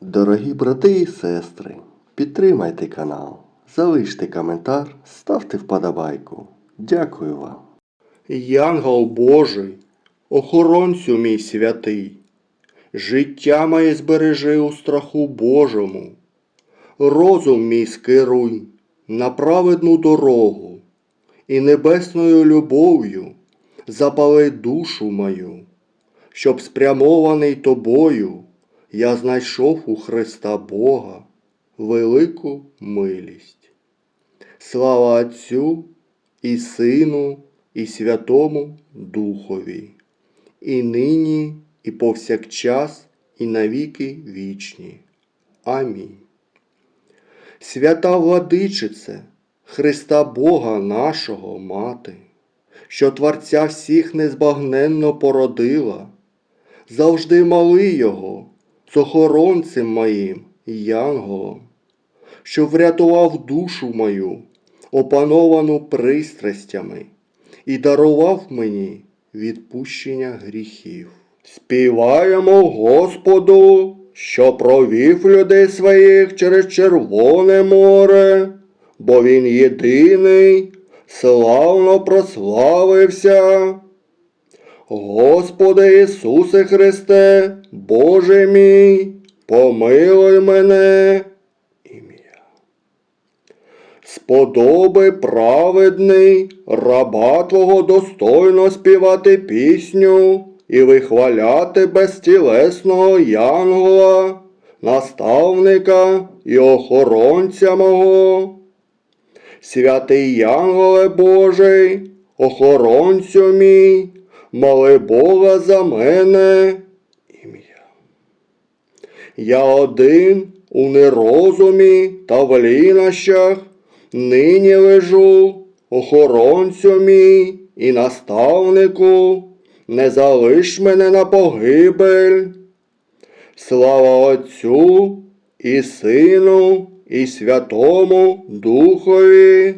Дорогі брати і сестри, підтримайте канал, залиште коментар, ставте вподобайку. Дякую вам. Янгол Божий, охоронцю мій святий, життя моє збережи у страху Божому, розум мій скеруй на праведну дорогу і небесною любов'ю запали душу мою, щоб спрямований тобою я знайшов у Христа Бога велику милість. Слава Отцю і Сину, і Святому Духові, і нині, і повсякчас, і навіки вічні. Амінь. Свята владичице, Христа Бога нашого Мати, що Творця всіх незбагненно породила, завжди моли Його з охоронцем моїм Янголом, що врятував душу мою, опановану пристрастями, і дарував мені відпущення гріхів. Співаємо Господу, що провів людей своїх через Червоне море, бо Він єдиний, славно прославився. Господи Ісусе Христе, Боже мій, помилуй мене. Ім'я. Сподоби праведний, раба Твого достойно співати пісню і вихваляти безтілесного Янгола, наставника і охоронця мого. Святий Янголе Божий, охоронцю мій, моли Бога за мене. Ім'я. Я один у нерозумі та в лінощах, нині лежу, охоронцю мій і наставнику, не залиш мене на погибель. Слава Отцю і Сину, і Святому Духові.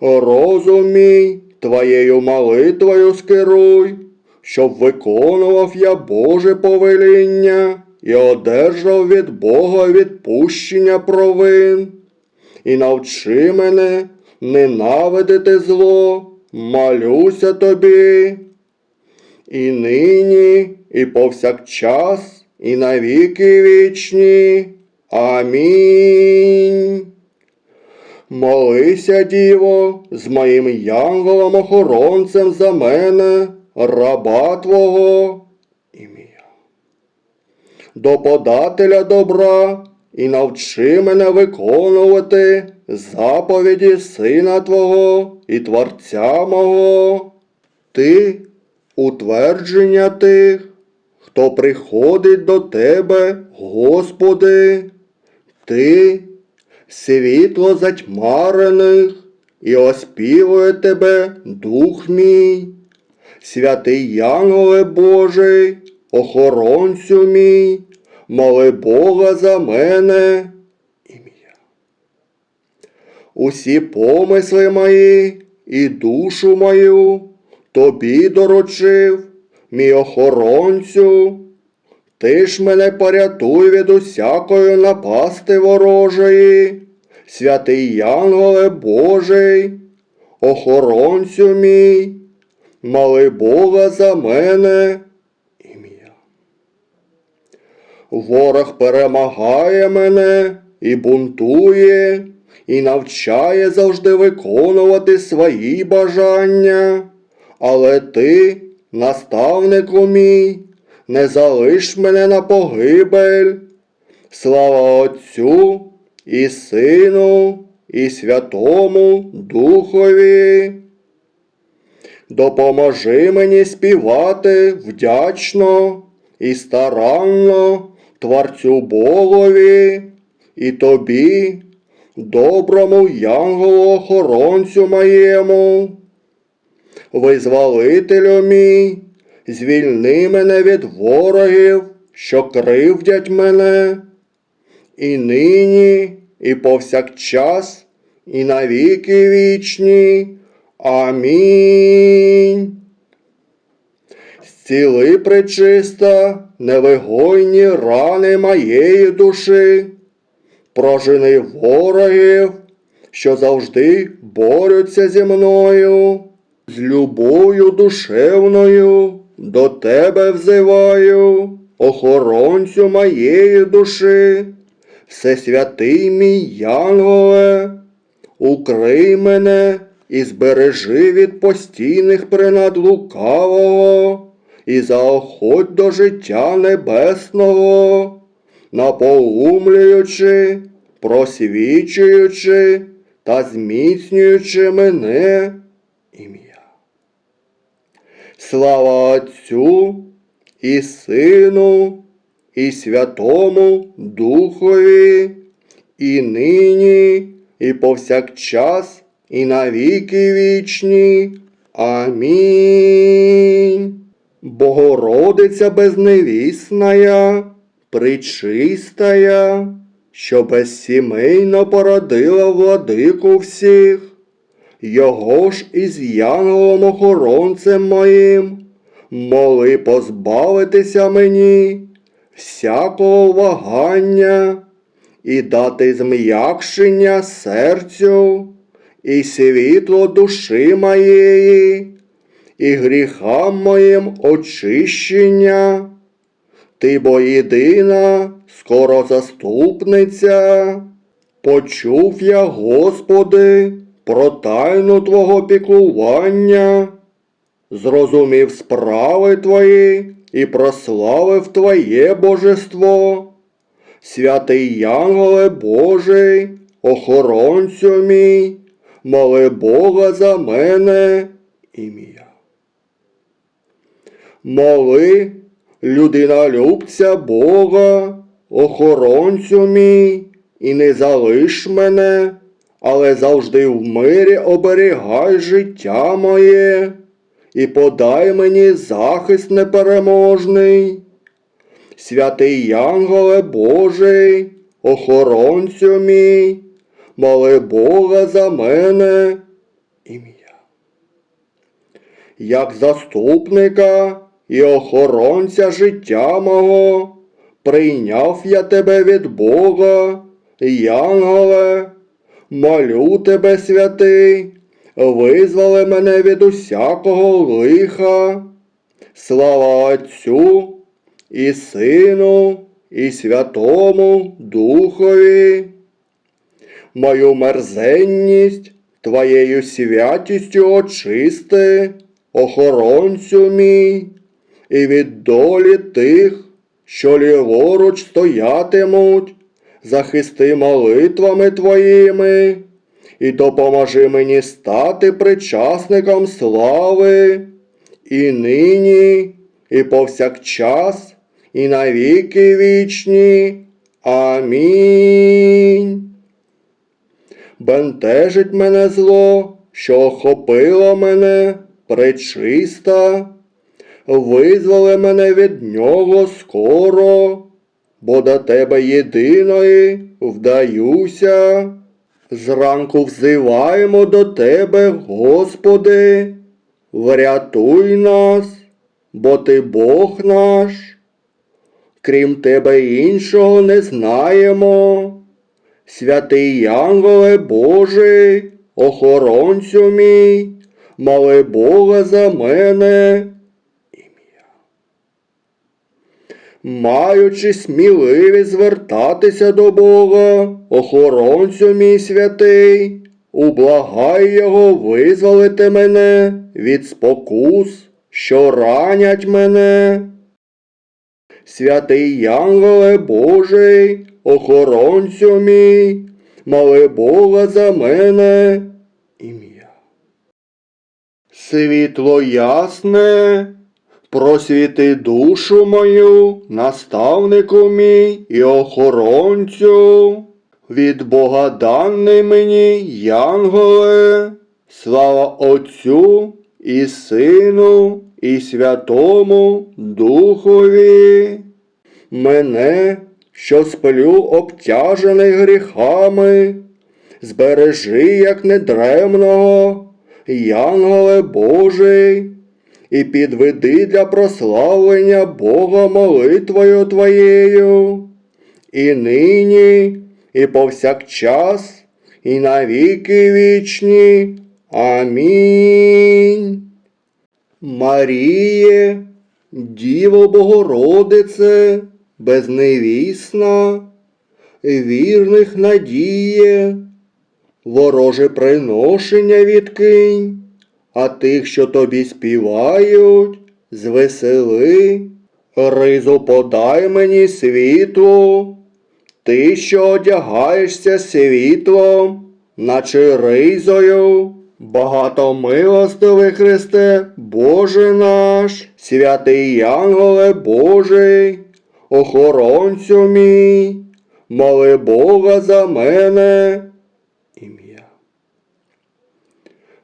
Розум мій твоєю молитвою скеруй, щоб виконував я Боже повеління і одержав від Бога відпущення провин. І навчи мене ненавидити зло, молюся тобі. І нині, і повсякчас, і навіки вічні. Амінь. Молися, Діво, з моїм янголом охоронцем за мене, раба Твого. Ім'я. До подателя добра і навчи мене виконувати заповіді Сина Твого і Творця мого. Ти утвердження тих, хто приходить до Тебе, Господи, Ти світло затьмарених, і оспівує тебе дух мій, святий Янголе Божий, охоронцю мій, моли Бога за мене. Ім'я. Усі помисли мої і душу мою тобі доручив, мій охоронцю. Ти ж мене порятуй від усякої напасти ворожої, святий Янголе Божий, охоронцю мій, моли Бога за мене. Ім'я. Ворог перемагає мене і бунтує, і навчає завжди виконувати свої бажання, але ти, наставнику мій, не залиш мене на погибель. Слава Отцю і Сину, і Святому Духові. Допоможи мені співати вдячно і старанно Творцю Богові і тобі, доброму янголу охоронцю моєму, визволителю мій звільни мене від ворогів, що кривдять мене, і нині, і повсякчас, і навіки вічні. Амінь. Зціли пречиста невигойні рани моєї душі, прожени ворогів, що завжди борються зі мною, з любою душевною до тебе взиваю, охоронцю моєї душі, всесвятий мій Янголе, укрий мене і збережи від постійних принад лукавого, і заохоть до життя небесного, наполумлюючи, просвічуючи та зміцнюючи мене ім'я. Слава Отцю і Сину, і Святому Духові, і нині, і повсякчас, і навіки вічні. Амінь. Богородиця безневісная, причистая, що безсімейно породила владику всіх, його ж із янголом охоронцем моїм, моли позбавитися мені всякого вагання і дати зм'якшення серцю і світло душі моєї, і гріхам моїм очищення. Ти бо єдина, скоро заступниця. Почув я, Господи, про тайну Твого піклування, зрозумів справи Твої і прославив Твоє божество. Святий Янголе Божий, охоронцю мій, моли Бога за мене ім'я. Моли, людина любця Бога, охоронцю мій, і не залиш мене, але завжди в мирі оберігай життя моє, і подай мені захист непереможний. Святий Янголе Божий, охоронцю мій, моли Бога за мене ім'я. Як заступника і охоронця життя мого, прийняв я тебе від Бога, Янголе, молю тебе, святий, визволи мене від усякого лиха. Слава Отцю і Сину, і Святому Духові. Мою мерзенність Твоєю святістю очисти, охоронцю мій, і від долі тих, що ліворуч стоятимуть, захисти молитвами Твоїми, і допоможи мені стати причасником слави, і нині, і повсякчас, і навіки вічні. Амінь. Бентежить мене зло, що охопило мене пречиста, визволи мене від нього скоро, бо до тебе єдиної вдаюся. Зранку взиваємо до тебе, Господи, врятуй нас, бо ти Бог наш. Крім тебе іншого не знаємо. Святий Янголе Божий, охоронцю мій, моли Бога за мене. Ім'я. Маючи сміливість звертатися до Бога, охоронцю мій святий, ублагай його визволити мене від спокус, що ранять мене. Святий Янголе Божий, охоронцю мій, моли Бога за мене ім'я. Світло ясне, просвіти душу мою, наставнику мій і охоронцю, від Бога даний мені, Янголе, слава Отцю і Сину, і Святому Духові. Мене, що сплю обтяжений гріхами, збережи, як недремного, Янголе Божий, і підведи для прославлення Бога молитвою твоєю, і нині, і повсякчас, і навіки вічні. Амінь. Маріє, Діво Богородице, безневісна, вірних надіє, вороже приношення відкинь, а тих, що тобі співають, звесели, ризу подай мені світло, ти, що одягаєшся світлом, наче ризою. багато Багатомилостивий Христе, Боже наш, святий Янголе Божий, охоронцю мій, моли Бога за мене. Ім'я.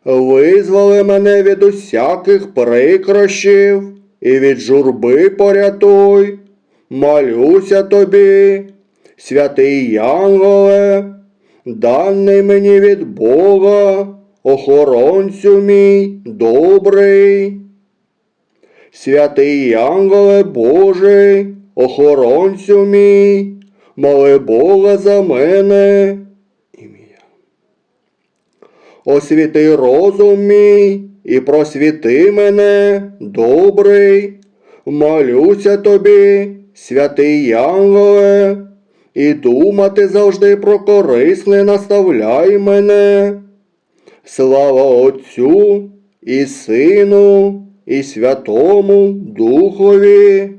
Визволи мене від усяких прикрощів і від журби порятуй. Молюся тобі, святий Янголе, даний мені від Бога, охоронцю мій добрий. Святий Янголе Божий, охоронцю мій, моли Бога за мене. Освіти розум мій і просвіти мене, добрий, молюся тобі, святий Янголе, і думати завжди про корисне наставляй мене. Слава Отцю і Сину, і Святому Духові.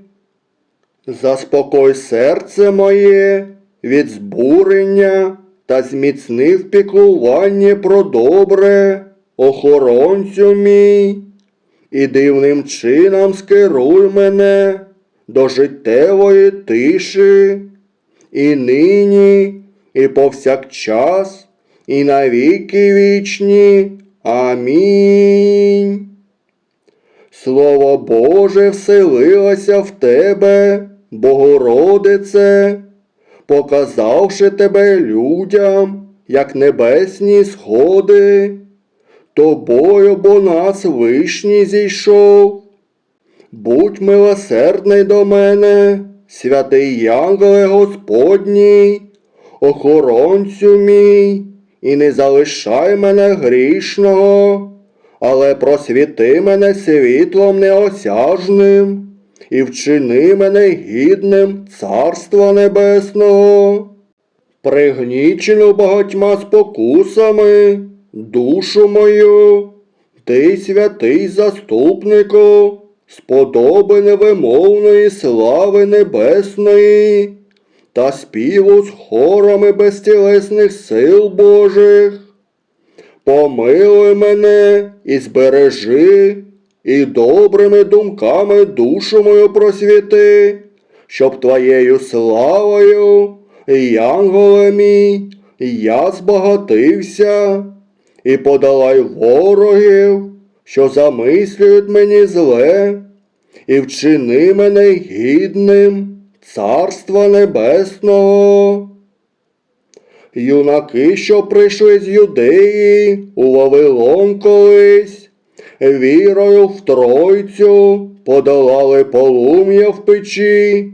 Заспокой серце моє від збурення та зміцни в піклуванні про добре, охоронцю мій, і дивним чином скеруй мене до життєвої тиші, і нині, і повсякчас, і навіки вічні. Амінь. Слово Боже вселилося в тебе, Богородице, показавши тебе людям, як небесні сходи, тобою бо нас вишній зійшов. Будь милосердний до мене, святий Янголе Господній, охоронцю мій, і не залишай мене грішного, але просвіти мене світлом неосяжним, і вчини мене гідним Царства Небесного. Пригнічену багатьма спокусами, душу мою, ти святий заступнику, сподоби невимовної слави небесної та співу з хорами безтілесних сил Божих. Помилуй мене і збережи, і добрими думками душу мою просвіти, щоб твоєю славою, янголе мій, я збагатився, і подолай ворогів, що замислюють мені зле, і вчини мене гідним Царства Небесного. Юнаки, що прийшли з Юдеї у Вавилон колись, вірою в Тройцю подолали полум'я в печі,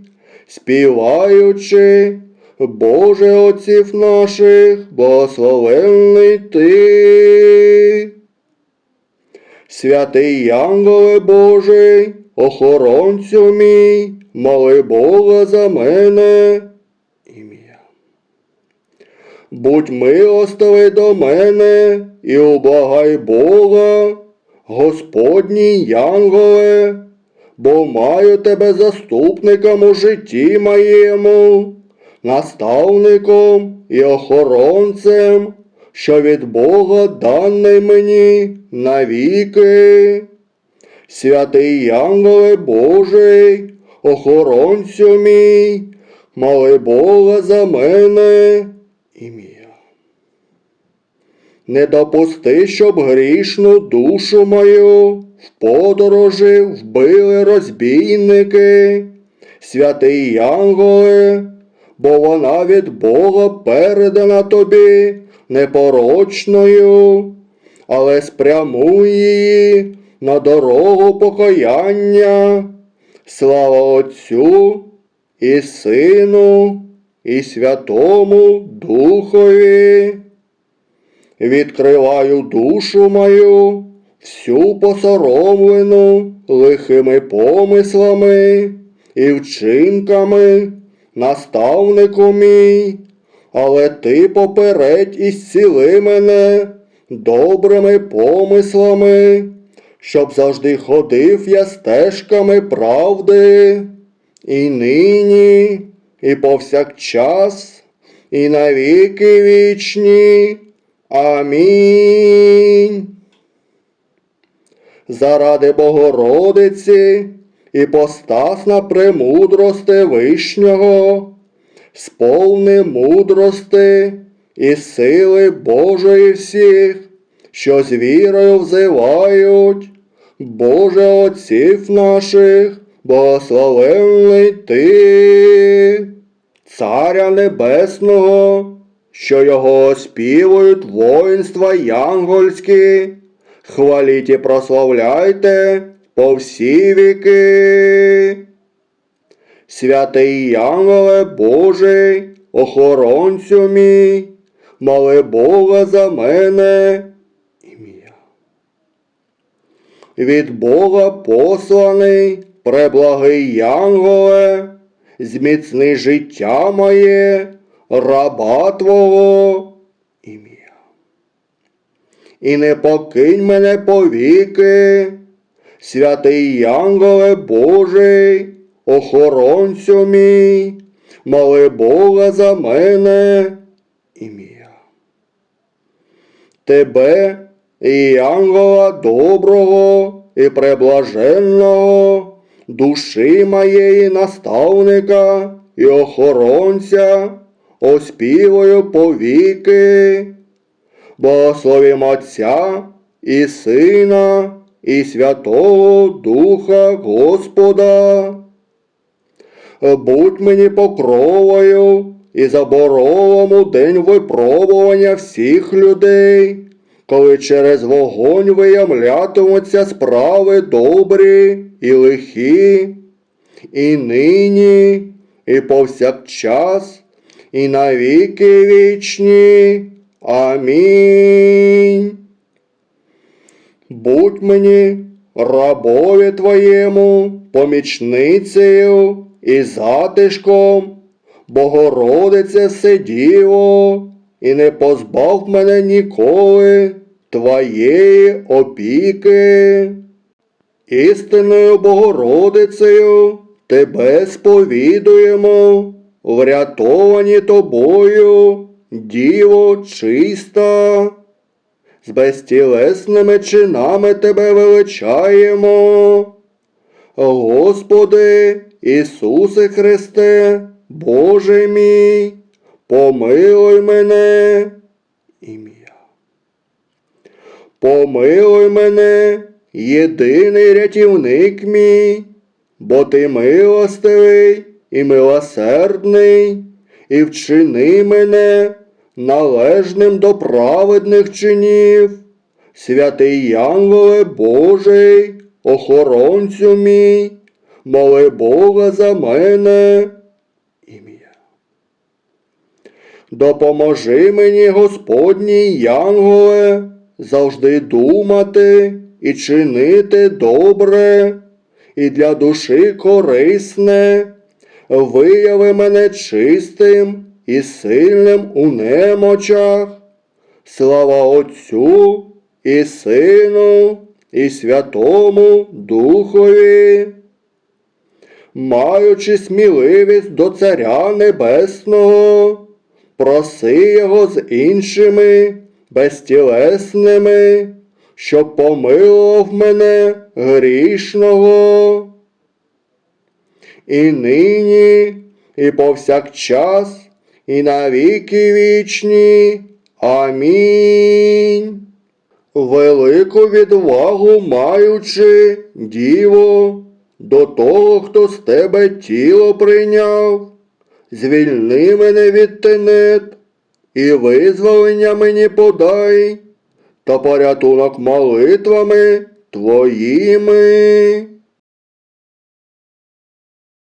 співаючи, Боже отців наших, благословенний ти. Святий Янголе Божий, охоронцю мій, моли Бога за мене. Будь милостивий до мене і ублагай Бога, Господній Янголе, бо маю тебе заступником у житті моєму, наставником і охоронцем, що від Бога даний мені навіки. Святий Янголе Божий, охоронцю мій, моли Бога за мене. Ім'я. Не допусти, щоб грішну душу мою в подорожі вбили розбійники, святий Янголе, бо вона від Бога передана тобі непорочною, але спрямуй її на дорогу покаяння. Слава Отцю і Сину, і Святому Духові. Відкриваю душу мою, всю посоромлену лихими помислами і вчинками, наставнику мій, але ти попередь і мене добрими помислами, щоб завжди ходив я стежками правди, і нині, і повсякчас, і навіки вічні. Амінь. Заради Богородиці і постасна премудрости Вишнього, сповни мудрости і сили Божої всіх, що з вірою взивають, Боже Отців наших, благословенний Ти, Царя Небесного, що його оспівують воїнства янгольські, хваліть і прославляйте по всі віки. Святий Янголе Божий, охоронцю мій, моли Бога за мене. Ім'я. Від Бога посланий, преблагий Янголе, зміцни життя моє, раба Твого. Ім'я. І не покинь мене повіки, святий Янголе Божий, охоронцю мій, моли Бога за мене. Ім'я. Тебе і Янгола доброго і преблаженного, душі моєї наставника і охоронця, оспівую повіки, благословім Отця і Сина, і Святого Духа Господа. Будь мені покровою і заборовом день випробування всіх людей, коли через вогонь виявлятимуться справи добрі і лихі, і нині, і повсякчас, і навіки вічні. Амінь. Будь мені рабові твоєму, помічницею і затишком, Богородице Сидіво, і не позбав мене ніколи твоєї опіки. Істинною Богородицею тебе сповідуємо, врятовані тобою, Діво чиста. З безтілесними чинами тебе величаємо. Господи Ісусе Христе, Боже мій, помилуй мене. Ім'я. Помилуй мене, єдиний рятівник мій, бо ти милостивий і милосердний, і вчини мене належним до праведних чинів. Святий Янголе Божий, охоронцю мій, моли Бога за мене. Допоможи мені, Господній Янголе, завжди думати і чинити добре, і для душі корисне, вияви мене чистим і сильним у немочах. Слава Отцю і Сину, і Святому Духові. Маючи сміливість до Царя Небесного, проси його з іншими безтілесними, щоб помилував мене грішного. І нині, і повсякчас, і навіки вічні. Амінь. Велику відвагу маючи, діво, до того, хто з тебе тіло прийняв, звільни мене від тенет, і визволення мені подай, та порятунок молитвами твоїми